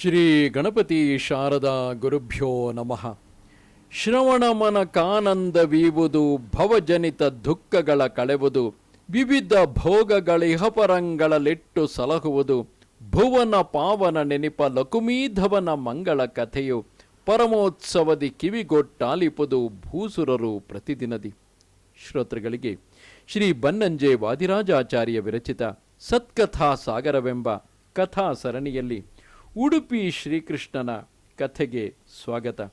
ಶ್ರೀ ಗಣಪತಿ ಶಾರದಾ ಗುರುಭ್ಯೋ ನಮಃ. ಶ್ರವಣಮನ ಕಾನಂದವೀವುದು ಭವಜನಿತ ದುಃಖಗಳ ಕಳೆವುದು, ವಿವಿಧ ಭೋಗಗಳಿಹಪರಂಗಳಲಿಟ್ಟು ಸಲಹುವುದು, ಭುವನ ಪಾವನ ನೆನಪ ಲಕುಮೀಧವನ ಮಂಗಳ ಕಥೆಯು, ಪರಮೋತ್ಸವದಿ ಕಿವಿಗೊಟ್ಟಾಲಿಪದು ಭೂಸುರರು ಪ್ರತಿದಿನದಿ. ಶ್ರೋತೃಗಳಿಗೆ, ಶ್ರೀ ಬನ್ನಂಜೆ ವಾದಿರಾಜಾಚಾರ್ಯ ವಿರಚಿತ ಸತ್ಕಥಾ ಸಾಗರವೆಂಬ ಕಥಾ ಸರಣಿಯಲ್ಲಿ ಉಡುಪಿ ಶ್ರೀಕೃಷ್ಣನ ಕಥೆಗೆ ಸ್ವಾಗತ.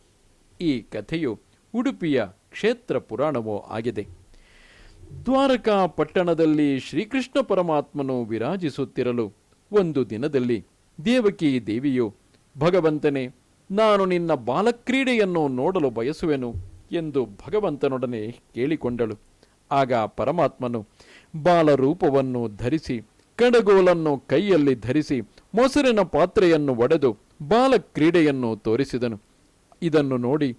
ಈ ಕಥೆಯು ಉಡುಪಿಯ ಕ್ಷೇತ್ರ ಪುರಾಣವೋ ಆಗಿದೆ. ದ್ವಾರಕಾ ಪಟ್ಟಣದಲ್ಲಿ ಶ್ರೀಕೃಷ್ಣ ಪರಮಾತ್ಮನು ವಿರಾಜಿಸುತ್ತಿರಲು ಒಂದು ದಿನದಲ್ಲಿ ದೇವಕಿ ದೇವಿಯು, ಭಗವಂತನೇ, ನಾನು ನಿನ್ನ ಬಾಲಕ್ರೀಡೆಯನ್ನು ನೋಡಲು ಬಯಸುವೆನು ಎಂದು ಭಗವಂತನೊಡನೆ ಕೇಳಿಕೊಂಡಳು. ಆಗ ಪರಮಾತ್ಮನು ಬಾಲರೂಪವನ್ನು ಧರಿಸಿ ಕಡಗೋಲನ್ನು ಕೈಯಲ್ಲಿ ಧರಿಸಿ ಮೊಸರಿನ ಪಾತ್ರೆಯನ್ನು ಒಡೆದು ಬಾಲಕ್ರೀಡೆಯನ್ನು ತೋರಿಸಿದನು. ಇದನ್ನು ನೋಡಿ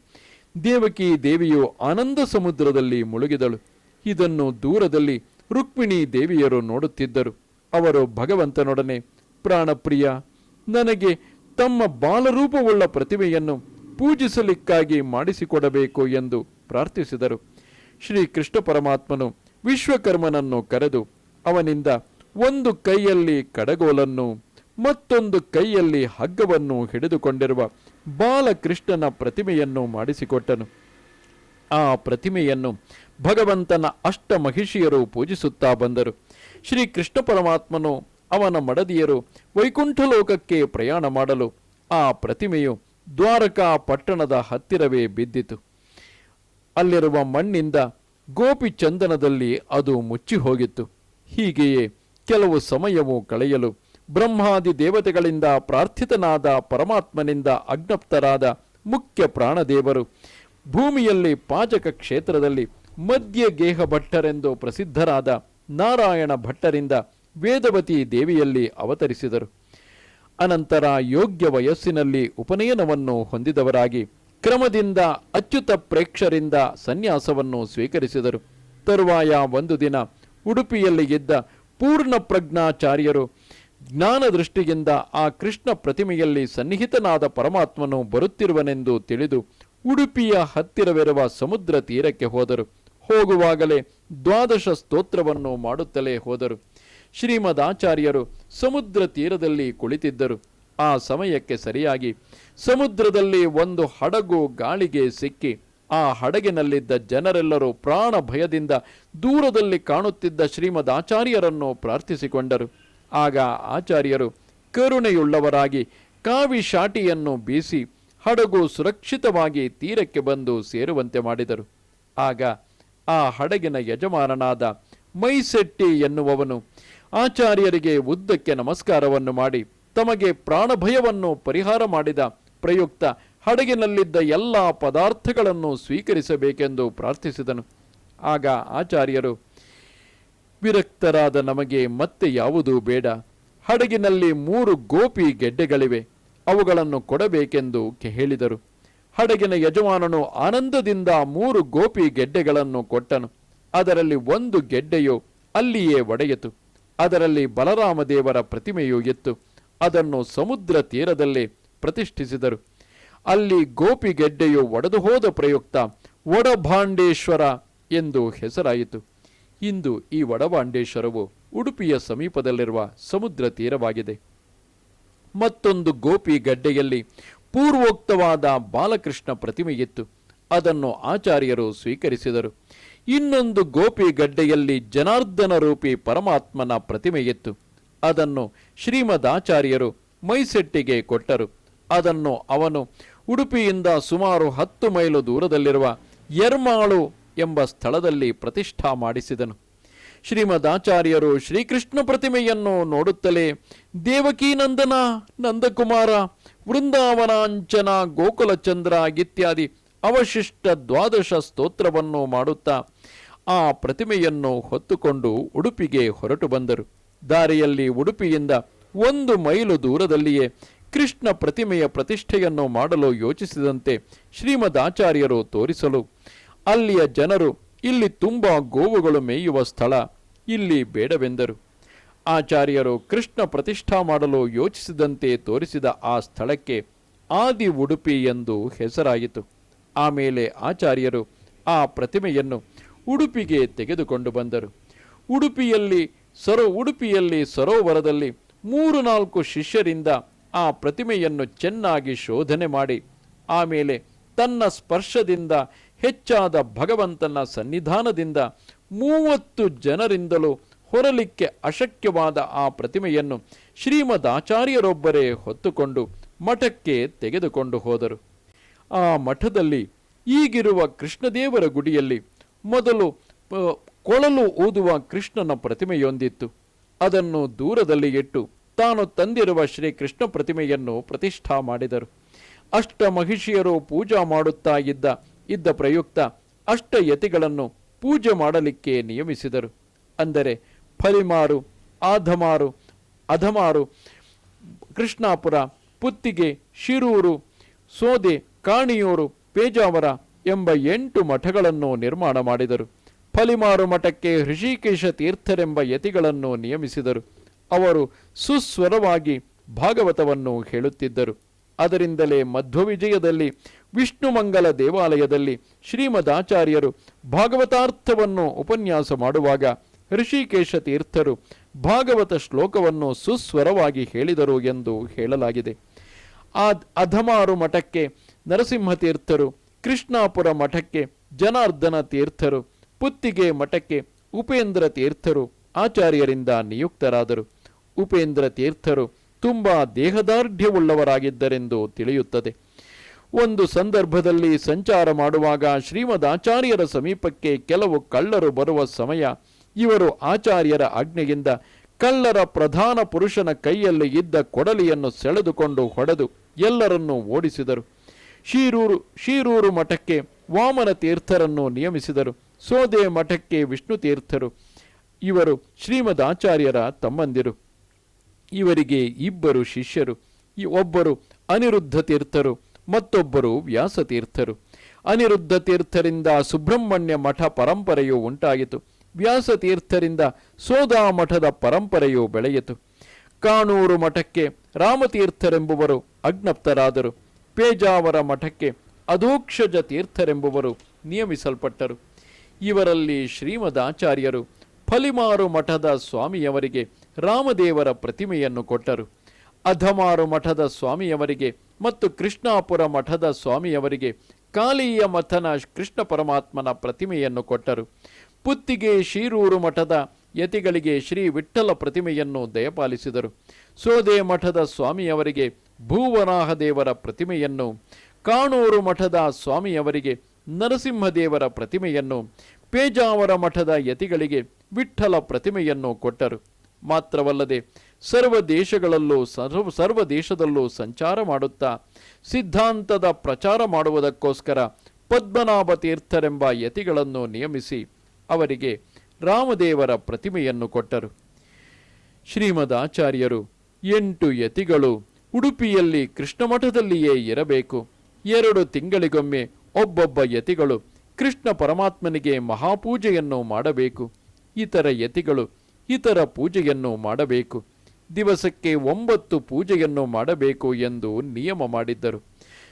ದೇವಕಿ ದೇವಿಯು ಆನಂದ ಸಮುದ್ರದಲ್ಲಿ ಮುಳುಗಿದಳು. ಇದನ್ನು ದೂರದಲ್ಲಿ ರುಕ್ಮಿಣಿ ದೇವಿಯರು ನೋಡುತ್ತಿದ್ದರು. ಅವರು ಭಗವಂತನೊಡನೆ, ಪ್ರಾಣಪ್ರಿಯ, ನನಗೆ ತಮ್ಮ ಬಾಲರೂಪವುಳ್ಳ ಪ್ರತಿಮೆಯನ್ನು ಪೂಜಿಸಲಿಕ್ಕಾಗಿ ಮಾಡಿಸಿಕೊಡಬೇಕು ಎಂದು ಪ್ರಾರ್ಥಿಸಿದರು. ಶ್ರೀ ಕೃಷ್ಣ ಪರಮಾತ್ಮನು ವಿಶ್ವಕರ್ಮನನ್ನು ಕರೆದು ಅವನಿಂದ ಒಂದು ಕೈಯಲ್ಲಿ ಕಡಗೋಲನ್ನು, ಮತ್ತೊಂದು ಕೈಯಲ್ಲಿ ಹಗ್ಗವನ್ನು ಹಿಡಿದುಕೊಂಡಿರುವ ಬಾಲಕೃಷ್ಣನ ಪ್ರತಿಮೆಯನ್ನು ಮಾಡಿಸಿಕೊಟ್ಟನು. ಆ ಪ್ರತಿಮೆಯನ್ನು ಭಗವಂತನ ಅಷ್ಟ ಮಹಿಷಿಯರು ಪೂಜಿಸುತ್ತಾ ಬಂದರು. ಶ್ರೀ ಕೃಷ್ಣ ಪರಮಾತ್ಮನು ಅವನ ಮಡದಿಯರು ವೈಕುಂಠ ಲೋಕಕ್ಕೆ ಪ್ರಯಾಣ ಮಾಡಲು ಆ ಪ್ರತಿಮೆಯು ದ್ವಾರಕಾ ಪಟ್ಟಣದ ಹತ್ತಿರವೇ ಬಿದ್ದಿತು. ಅಲ್ಲಿರುವ ಮಣ್ಣಿಂದ ಗೋಪಿ ಚಂದನದಲ್ಲಿ ಅದು ಮುಚ್ಚಿ ಹೋಗಿತ್ತು ಹೀಗೆಯೇ ಕೆಲವು ಸಮಯವು ಕಳೆಯಲು ಬ್ರಹ್ಮಾದಿ ದೇವತೆಗಳಿಂದ ಪ್ರಾರ್ಥಿತನಾದ ಪರಮಾತ್ಮನಿಂದ ಅಜ್ಞಪ್ತರಾದ ಮುಖ್ಯ ಪ್ರಾಣದೇವರು ಭೂಮಿಯಲ್ಲಿ ಪಾಚಕ ಕ್ಷೇತ್ರದಲ್ಲಿ ಮಧ್ಯ ಗೇಹ ಭಟ್ಟರೆಂದು ಪ್ರಸಿದ್ಧರಾದ ನಾರಾಯಣ ಭಟ್ಟರಿಂದ ವೇದವತಿ ದೇವಿಯಲ್ಲಿ ಅವತರಿಸಿದರು. ಅನಂತರ ಯೋಗ್ಯ ವಯಸ್ಸಿನಲ್ಲಿ ಉಪನಯನವನ್ನು ಹೊಂದಿದವರಾಗಿ ಕ್ರಮದಿಂದ ಅಚ್ಯುತ ಪ್ರೇಕ್ಷರಿಂದ ಸನ್ಯಾಸವನ್ನು ಸ್ವೀಕರಿಸಿದರು. ತರುವಾಯ ಒಂದು ದಿನ ಉಡುಪಿಯಲ್ಲಿ ಇದ್ದ ಪೂರ್ಣ ಪ್ರಜ್ಞಾಚಾರ್ಯರು ಜ್ಞಾನ ದೃಷ್ಟಿಯಿಂದ ಆ ಕೃಷ್ಣ ಪ್ರತಿಮೆಯಲ್ಲಿ ಸನ್ನಿಹಿತನಾದ ಪರಮಾತ್ಮನು ಬರುತ್ತಿರುವನೆಂದು ತಿಳಿದು ಉಡುಪಿಯ ಹತ್ತಿರವಿರುವ ಸಮುದ್ರ ತೀರಕ್ಕೆ ಹೋದರು. ಹೋಗುವಾಗಲೇ ದ್ವಾದಶ ಸ್ತೋತ್ರವನ್ನು ಮಾಡುತ್ತಲೇ ಹೋದರು. ಶ್ರೀಮದ್ ಆಚಾರ್ಯರು ಸಮುದ್ರ ತೀರದಲ್ಲಿ ಕುಳಿತಿದ್ದರು. ಆ ಸಮಯಕ್ಕೆ ಸರಿಯಾಗಿ ಸಮುದ್ರದಲ್ಲಿ ಒಂದು ಹಡಗು ಗಾಳಿಗೆ ಸಿಕ್ಕಿ ಆ ಹಡಗಿನಲ್ಲಿದ್ದ ಜನರೆಲ್ಲರೂ ಪ್ರಾಣ ಭಯದಿಂದ ದೂರದಲ್ಲಿ ಕಾಣುತ್ತಿದ್ದ ಶ್ರೀಮದ್ ಆಚಾರ್ಯರನ್ನು ಪ್ರಾರ್ಥಿಸಿಕೊಂಡರು. ಆಗ ಆಚಾರ್ಯರು ಕರುಣೆಯುಳ್ಳವರಾಗಿ ಕಾವಿ ಶಾಟಿಯನ್ನು ಬೀಸಿ ಹಡಗು ಸುರಕ್ಷಿತವಾಗಿ ತೀರಕ್ಕೆ ಬಂದು ಸೇರುವಂತೆ ಮಾಡಿದರು. ಆಗ ಆ ಹಡಗಿನ ಯಜಮಾನನಾದ ಮೈಸೆಟ್ಟಿ ಎನ್ನುವವನು ಆಚಾರ್ಯರಿಗೆ ಉದ್ದಕ್ಕೆ ನಮಸ್ಕಾರವನ್ನು ಮಾಡಿ ತಮಗೆ ಪ್ರಾಣಭಯವನ್ನು ಪರಿಹಾರ ಮಾಡಿದ ಪ್ರಯುಕ್ತ ಹಡಗಿನಲ್ಲಿದ್ದ ಎಲ್ಲ ಪದಾರ್ಥಗಳನ್ನು ಸ್ವೀಕರಿಸಬೇಕೆಂದು ಪ್ರಾರ್ಥಿಸಿದನು. ಆಗ ಆಚಾರ್ಯರು, ವಿರಕ್ತರಾದ ನಮಗೆ ಮತ್ತೆ ಯಾವುದೂ ಬೇಡ. ಹಡಗಿನಲ್ಲಿ ಮೂರು ಗೋಪಿ ಗೆಡ್ಡೆಗಳಿವೆ. ಅವುಗಳನ್ನು ಕೊಡಬೇಕೆಂದು ಹೇಳಿದರು. ಹಡಗಿನ ಯಜಮಾನನು ಆನಂದದಿಂದ ಮೂರು ಗೋಪಿ ಗೆಡ್ಡೆಗಳನ್ನು ಕೊಟ್ಟನು. ಅದರಲ್ಲಿ ಒಂದು ಗೆಡ್ಡೆಯು ಅಲ್ಲಿಯೇ ಒಡೆಯಿತು. ಅದರಲ್ಲಿ ಬಲರಾಮದೇವರ ಪ್ರತಿಮೆಯು ಇತ್ತು. ಅದನ್ನು ಸಮುದ್ರ ತೀರದಲ್ಲಿ ಪ್ರತಿಷ್ಠಿಸಿದರು. ಅಲ್ಲಿ ಗೋಪಿ ಗೆಡ್ಡೆಯು ಒಡೆದು ಹೋದ ಪ್ರಯುಕ್ತ ಒಡಭಾಂಡೇಶ್ವರ ಎಂದು ಹೆಸರಾಯಿತು. ಇಂದು ಈ ಒಡಭಾಂಡೇಶ್ವರವು ಉಡುಪಿಯ ಸಮೀಪದಲ್ಲಿರುವ ಸಮುದ್ರ ತೀರವಾಗಿದೆ. ಮತ್ತೊಂದು ಗೋಪಿ ಗಡ್ಡೆಯಲ್ಲಿ ಪೂರ್ವೋಕ್ತವಾದ ಬಾಲಕೃಷ್ಣ ಪ್ರತಿಮೆಯಿತ್ತು. ಅದನ್ನು ಆಚಾರ್ಯರು ಸ್ವೀಕರಿಸಿದರು. ಇನ್ನೊಂದು ಗೋಪಿ ಗಡ್ಡೆಯಲ್ಲಿ ಜನಾರ್ದನ ರೂಪಿ ಪರಮಾತ್ಮನ ಪ್ರತಿಮೆಯಿತ್ತು. ಅದನ್ನು ಶ್ರೀಮದ್ ಆಚಾರ್ಯರು ಮೈಸೆಟ್ಟಿಗೆ ಕೊಟ್ಟರು. ಅದನ್ನು ಅವನು ಉಡುಪಿಯಿಂದ ಸುಮಾರು ಹತ್ತು ಮೈಲು ದೂರದಲ್ಲಿರುವ ಯರ್ಮಾಳು ಎಂಬ ಸ್ಥಳದಲ್ಲಿ ಪ್ರತಿಷ್ಠಾ ಮಾಡಿಸಿದನು. ಶ್ರೀಮದಾಚಾರ್ಯರು ಶ್ರೀಕೃಷ್ಣ ಪ್ರತಿಮೆಯನ್ನು ನೋಡುತ್ತಲೇ ದೇವಕೀನಂದನ ನಂದಕುಮಾರ, ವೃಂದಾವನಾಂಚನ, ಗೋಕುಲಚಂದ್ರ ಇತ್ಯಾದಿ ಅವಶಿಷ್ಟ ದ್ವಾದಶ ಸ್ತೋತ್ರವನ್ನು ಮಾಡುತ್ತಾ ಆ ಪ್ರತಿಮೆಯನ್ನು ಹೊತ್ತುಕೊಂಡು ಉಡುಪಿಗೆ ಹೊರಟು ಬಂದರು. ದಾರಿಯಲ್ಲಿ ಉಡುಪಿಯಿಂದ ಒಂದು ಮೈಲು ದೂರದಲ್ಲಿಯೇ ಕೃಷ್ಣ ಪ್ರತಿಮೆಯ ಪ್ರತಿಷ್ಠೆಯನ್ನು ಮಾಡಲು ಯೋಚಿಸಿದಂತೆ ಶ್ರೀಮದ್ ಆಚಾರ್ಯರು ತೋರಿಸಲು, ಅಲ್ಲಿಯ ಜನರು, ಇಲ್ಲಿ ತುಂಬ ಗೋವುಗಳು ಮೇಯುವ ಸ್ಥಳ, ಇಲ್ಲಿ ಬೇಡವೆಂದರು. ಆಚಾರ್ಯರು ಕೃಷ್ಣ ಪ್ರತಿಷ್ಠಾ ಮಾಡಲು ಯೋಚಿಸಿದಂತೆ ತೋರಿಸಿದ ಆ ಸ್ಥಳಕ್ಕೆ ಆದಿ ಉಡುಪಿ ಎಂದು ಹೆಸರಾಯಿತು. ಆಮೇಲೆ ಆಚಾರ್ಯರು ಆ ಪ್ರತಿಮೆಯನ್ನು ಉಡುಪಿಗೆ ತೆಗೆದುಕೊಂಡು ಬಂದರು. ಉಡುಪಿಯಲ್ಲಿ, ಸರೋ ಉಡುಪಿಯಲ್ಲಿ, ಸರೋವರದಲ್ಲಿ ಮೂರು ನಾಲ್ಕು ಶಿಷ್ಯರಿಂದ ಆ ಪ್ರತಿಮೆಯನ್ನು ಚೆನ್ನಾಗಿ ಶೋಧನೆ ಮಾಡಿ, ಆಮೇಲೆ ತನ್ನ ಸ್ಪರ್ಶದಿಂದ ಹೆಚ್ಚಾದ ಭಗವಂತನ ಸನ್ನಿಧಾನದಿಂದ ಮೂವತ್ತು ಜನರಿಂದಲೂ ಹೊರಲಿಕ್ಕೆ ಅಶಕ್ಯವಾದ ಆ ಪ್ರತಿಮೆಯನ್ನು ಶ್ರೀಮದ್ ಆಚಾರ್ಯರೊಬ್ಬರೇ ಹೊತ್ತುಕೊಂಡು ಮಠಕ್ಕೆ ತೆಗೆದುಕೊಂಡು ಹೋದರು. ಆ ಮಠದಲ್ಲಿ ಈಗಿರುವ ಕೃಷ್ಣದೇವರ ಗುಡಿಯಲ್ಲಿ ಮೊದಲು ಕೊಳಲು ಊದುವ ಕೃಷ್ಣನ ಪ್ರತಿಮೆಯೊಂದಿತ್ತು. ಅದನ್ನು ದೂರದಲ್ಲಿ ಇಟ್ಟು ತಾನು ತಂದಿರುವ ಶ್ರೀ ಕೃಷ್ಣ ಪ್ರತಿಮೆಯನ್ನು ಪ್ರತಿಷ್ಠಾ ಮಾಡಿದರು. ಅಷ್ಟ ಮಹಿಷಿಯರು ಪೂಜಾ ಮಾಡುತ್ತಾ ಇದ್ದ ಇದ್ದ ಪ್ರಯುಕ್ತ ಅಷ್ಟ ಯತಿಗಳನ್ನು ಪೂಜೆ ಮಾಡಲಿಕ್ಕೆ ನಿಯಮಿಸಿದರು. ಅಂದರೆ ಫಲಿಮಾರು, ಆಧಮಾರು, ಅಧಮಾರು, ಕೃಷ್ಣಾಪುರ, ಪುತ್ತಿಗೆ, ಶಿರೂರು, ಸೋದೆ, ಕಾಣಿಯೂರು, ಪೇಜಾವರ ಎಂಬ ಎಂಟು ಮಠಗಳನ್ನು ನಿರ್ಮಾಣ ಮಾಡಿದರು. ಫಲಿಮಾರು ಮಠಕ್ಕೆ ಹೃಷಿಕೇಶ ತೀರ್ಥರೆಂಬ ಯತಿಗಳನ್ನು ನಿಯಮಿಸಿದರು. ಅವರು ಸುಸ್ವರವಾಗಿ ಭಾಗವತವನ್ನು ಹೇಳುತ್ತಿದ್ದರು. ಅದರಿಂದಲೇ ಮಧ್ವವಿಜಯದಲ್ಲಿ, ವಿಷ್ಣುಮಂಗಲ ದೇವಾಲಯದಲ್ಲಿ ಶ್ರೀಮದಾಚಾರ್ಯರು ಭಾಗವತಾರ್ಥವನ್ನು ಉಪನ್ಯಾಸ ಮಾಡುವಾಗ ಋಷಿಕೇಶ ತೀರ್ಥರು ಭಾಗವತ ಶ್ಲೋಕವನ್ನು ಸುಸ್ವರವಾಗಿ ಹೇಳಿದರು ಎಂದು ಹೇಳಲಾಗಿದೆ. ಆ ಅಧಮಾರು ಮಠಕ್ಕೆ ನರಸಿಂಹ ತೀರ್ಥರು, ಕೃಷ್ಣಾಪುರ ಮಠಕ್ಕೆ ಜನಾರ್ದನ ತೀರ್ಥರು, ಪುತ್ತಿಗೆ ಮಠಕ್ಕೆ ಉಪೇಂದ್ರ ತೀರ್ಥರು ಆಚಾರ್ಯರಿಂದ ನಿಯುಕ್ತರಾದರು. ಉಪೇಂದ್ರ ತೀರ್ಥರು ತುಂಬ ದೇಹದಾರ್ಢ್ಯವುಳ್ಳವರಾಗಿದ್ದರೆಂದು ತಿಳಿಯುತ್ತದೆ. ಒಂದು ಸಂದರ್ಭದಲ್ಲಿ ಸಂಚಾರ ಮಾಡುವಾಗ ಶ್ರೀಮದ್ ಆಚಾರ್ಯರ ಸಮೀಪಕ್ಕೆ ಕೆಲವು ಕಳ್ಳರು ಬರುವ ಸಮಯ ಇವರು ಆಚಾರ್ಯರ ಆಜ್ಞೆಯಿಂದ ಕಳ್ಳರ ಪ್ರಧಾನ ಪುರುಷನ ಕೈಯಲ್ಲಿ ಇದ್ದ ಕೊಡಲಿಯನ್ನು ಸೆಳೆದುಕೊಂಡು ಹೊಡೆದು ಎಲ್ಲರನ್ನೂ ಓಡಿಸಿದರು. ಶೀರೂರು ಶೀರೂರು ಮಠಕ್ಕೆ ವಾಮನ ತೀರ್ಥರನ್ನು ನಿಯಮಿಸಿದರು. ಸೋದೆ ಮಠಕ್ಕೆ ವಿಷ್ಣು ತೀರ್ಥರು. ಇವರು ಶ್ರೀಮದ್ ಆಚಾರ್ಯರ ತಮ್ಮಂದಿರು. ಇವರಿಗೆ ಇಬ್ಬರು ಶಿಷ್ಯರು ಒಬ್ಬರು ಅನಿರುದ್ಧ ತೀರ್ಥರು ಮತ್ತೊಬ್ಬರು ವ್ಯಾಸತೀರ್ಥರು. ಅನಿರುದ್ಧ ತೀರ್ಥರಿಂದ ಸುಬ್ರಹ್ಮಣ್ಯ ಮಠ ಪರಂಪರೆಯು ಉಂಟಾಯಿತು. ವ್ಯಾಸತೀರ್ಥರಿಂದ ಸೋದಾ ಮಠದ ಪರಂಪರೆಯು ಬೆಳೆಯಿತು. ಕಾಣೂರು ಮಠಕ್ಕೆ ರಾಮತೀರ್ಥರೆಂಬುವರು ಅಜ್ಞಪ್ತರಾದರು. ಪೇಜಾವರ ಮಠಕ್ಕೆ ಅಧೋಕ್ಷಜ ತೀರ್ಥರೆಂಬುವರು ನಿಯಮಿಸಲ್ಪಟ್ಟರು. ಇವರಲ್ಲಿ ಶ್ರೀಮದಾಚಾರ್ಯರು ಫಲಿಮಾರು ಮಠದ ಸ್ವಾಮಿಯವರಿಗೆ ರಾಮದೇವರ ಪ್ರತಿಮೆಯನ್ನು ಕೊಟ್ಟರು. ಅಧಮಾರು ಮಠದ ಸ್ವಾಮಿಯವರಿಗೆ ಮತ್ತು ಕೃಷ್ಣಾಪುರ ಮಠದ ಸ್ವಾಮಿಯವರಿಗೆ ಕಾಲೀಯ ಮಠನ ಕೃಷ್ಣ ಪರಮಾತ್ಮನ ಪ್ರತಿಮೆಯನ್ನು ಕೊಟ್ಟರು. ಪುತ್ತಿಗೆ ಶೀರೂರು ಮಠದ ಯತಿಗಳಿಗೆ ಶ್ರೀ ವಿಠ್ಠಲ ಪ್ರತಿಮೆಯನ್ನು ದಯಪಾಲಿಸಿದರು. ಸೋದೆ ಮಠದ ಸ್ವಾಮಿಯವರಿಗೆ ಭೂವರಾಹದೇವರ ಪ್ರತಿಮೆಯನ್ನು, ಕಾಣೂರು ಮಠದ ಸ್ವಾಮಿಯವರಿಗೆ ನರಸಿಂಹದೇವರ ಪ್ರತಿಮೆಯನ್ನು, ಪೇಜಾವರ ಮಠದ ಯತಿಗಳಿಗೆ ವಿಠ್ಠಲ ಪ್ರತಿಮೆಯನ್ನು ಕೊಟ್ಟರು. ಮಾತ್ರವಲ್ಲದೆ ಸರ್ವ ದೇಶಗಳಲ್ಲೂ, ಸರ್ವ ದೇಶದಲ್ಲೂ ಸಂಚಾರ ಮಾಡುತ್ತಾ, ಸಿದ್ಧಾಂತದ ಪ್ರಚಾರ ಮಾಡುವುದಕ್ಕೋಸ್ಕರ ಪದ್ಮನಾಭ ತೀರ್ಥರೆಂಬ ಯತಿಗಳನ್ನು ನಿಯಮಿಸಿ ಅವರಿಗೆ ರಾಮದೇವರ ಪ್ರತಿಮೆಯನ್ನು ಕೊಟ್ಟರು. ಶ್ರೀಮದ್ ಆಚಾರ್ಯರು ಎಂಟು ಯತಿಗಳು ಉಡುಪಿಯಲ್ಲಿ ಕೃಷ್ಣಮಠದಲ್ಲಿಯೇ ಇರಬೇಕು. ಎರಡು ತಿಂಗಳಿಗೊಮ್ಮೆ ಒಬ್ಬೊಬ್ಬ ಯತಿಗಳು ಕೃಷ್ಣ ಪರಮಾತ್ಮನಿಗೆ ಮಹಾಪೂಜೆಯನ್ನು ಮಾಡಬೇಕು. ಇತರ ಯತಿಗಳು ಇತರ ಪೂಜೆಯನ್ನು ಮಾಡಬೇಕು. ದಿವಸಕ್ಕೆ ಒಂಬತ್ತು ಪೂಜೆಯನ್ನು ಮಾಡಬೇಕು ಎಂದು ನಿಯಮ ಮಾಡಿದ್ದರು.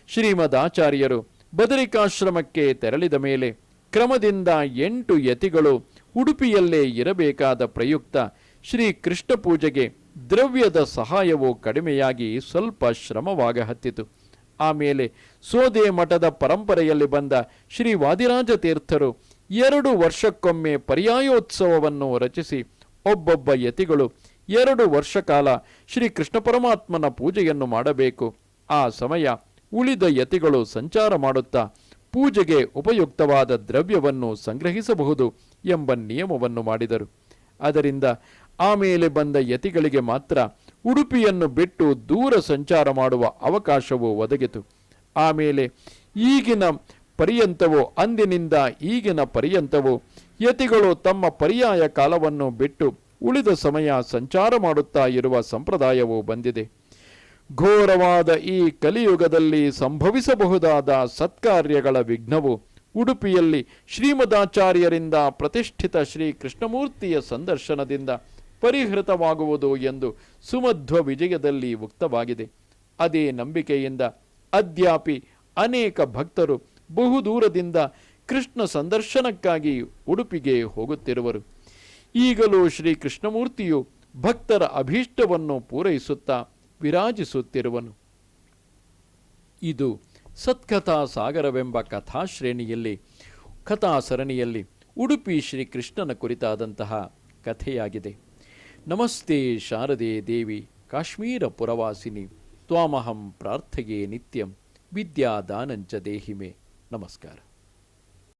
ಶ್ರೀಮದ್ ಆಚಾರ್ಯರು ಬದರಿಕಾಶ್ರಮಕ್ಕೆ ತೆರಳಿದ ಮೇಲೆ ಕ್ರಮದಿಂದ ಎಂಟು ಯತಿಗಳು ಉಡುಪಿಯಲ್ಲೇ ಇರಬೇಕಾದ ಪ್ರಯುಕ್ತ ಶ್ರೀ ಕೃಷ್ಣ ಪೂಜೆಗೆ ದ್ರವ್ಯದ ಸಹಾಯವು ಕಡಿಮೆಯಾಗಿ ಸ್ವಲ್ಪ ಶ್ರಮವಾಗ ಹತ್ತಿತು. ಆಮೇಲೆ ಸೋದೆ ಮಠದ ಪರಂಪರೆಯಲ್ಲಿ ಬಂದ ಶ್ರೀ ವಾದಿರಾಜ ತೀರ್ಥರು ಎರಡು ವರ್ಷಕ್ಕೊಮ್ಮೆ ಪರ್ಯಾಯೋತ್ಸವವನ್ನು ರಚಿಸಿ ಒಬ್ಬೊಬ್ಬ ಯತಿಗಳು ಎರಡು ವರ್ಷ ಕಾಲ ಶ್ರೀ ಕೃಷ್ಣ ಪರಮಾತ್ಮನ ಪೂಜೆಯನ್ನು ಮಾಡಬೇಕು. ಆ ಸಮಯ ಉಳಿದ ಯತಿಗಳು ಸಂಚಾರ ಮಾಡುತ್ತಾ ಪೂಜೆಗೆ ಉಪಯುಕ್ತವಾದ ದ್ರವ್ಯವನ್ನು ಸಂಗ್ರಹಿಸಬಹುದು ಎಂಬ ನಿಯಮವನ್ನು ಮಾಡಿದರು. ಅದರಿಂದ ಆಮೇಲೆ ಬಂದ ಯತಿಗಳಿಗೆ ಮಾತ್ರ ಉಡುಪಿಯನ್ನು ಬಿಟ್ಟು ದೂರ ಸಂಚಾರ ಮಾಡುವ ಅವಕಾಶವು ಒದಗಿತು. ಆಮೇಲೆ ಈಗಿನ ಪರ್ಯಂತವೋ ಅಂದಿನಿಂದ ಈಗಿನ ಪರ್ಯಂತವೋ ಯತಿಗಳು ತಮ್ಮ ಪರ್ಯಾಯ ಕಾಲವನ್ನು ಬಿಟ್ಟು ಉಳಿದ ಸಮಯ ಸಂಚಾರ ಮಾಡುತ್ತಾ ಇರುವ ಸಂಪ್ರದಾಯವು ಬಂದಿದೆ. ಘೋರವಾದ ಈ ಕಲಿಯುಗದಲ್ಲಿ ಸಂಭವಿಸಬಹುದಾದ ಸತ್ಕಾರ್ಯಗಳ ವಿಘ್ನವು ಉಡುಪಿಯಲ್ಲಿ ಶ್ರೀಮದಾಚಾರ್ಯರಿಂದ ಪ್ರತಿಷ್ಠಿತ ಶ್ರೀ ಕೃಷ್ಣಮೂರ್ತಿಯ ಸಂದರ್ಶನದಿಂದ ಪರಿಹೃತವಾಗುವುದು ಎಂದು ಸುಮಧ್ವ ವಿಜಯದಲ್ಲಿ ಉಕ್ತವಾಗಿದೆ. ಅದೇ ನಂಬಿಕೆಯಿಂದ ಅದ್ಯಾಪಿ ಅನೇಕ ಭಕ್ತರು ಬಹುದೂರದಿಂದ ಕೃಷ್ಣ ಸಂದರ್ಶನಕ್ಕಾಗಿ ಉಡುಪಿಗೆ ಹೋಗುತ್ತಿರುವರು. ಈಗಲೂ ಶ್ರೀ ಕೃಷ್ಣಮೂರ್ತಿಯು ಭಕ್ತರ ಅಭೀಷ್ಟವನ್ನು ಪೂರೈಸುತ್ತಾ ವಿರಾಜಿಸುತ್ತಿರುವನು. ಇದು ಸತ್ಕಥಾ ಸಾಗರವೆಂಬ ಕಥಾಶ್ರೇಣಿಯಲ್ಲಿ ಕಥಾ ಸರಣಿಯಲ್ಲಿ ಉಡುಪಿ ಶ್ರೀ ಕೃಷ್ಣನ ಕುರಿತಾದಂತಹ ಕಥೆಯಾಗಿದೆ. ನಮಸ್ತೆ ಶಾರದೆ ದೇವಿ, ಕಾಶ್ಮೀರ ಪುರವಾಸಿನಿ, ತ್ವಾಮಹಂ ಪ್ರಾರ್ಥೆಯೇ ನಿತ್ಯಂ ವಿದ್ಯಾದಾನಂಚ ದೇಹಿಮೆ. ನಮಸ್ಕಾರ.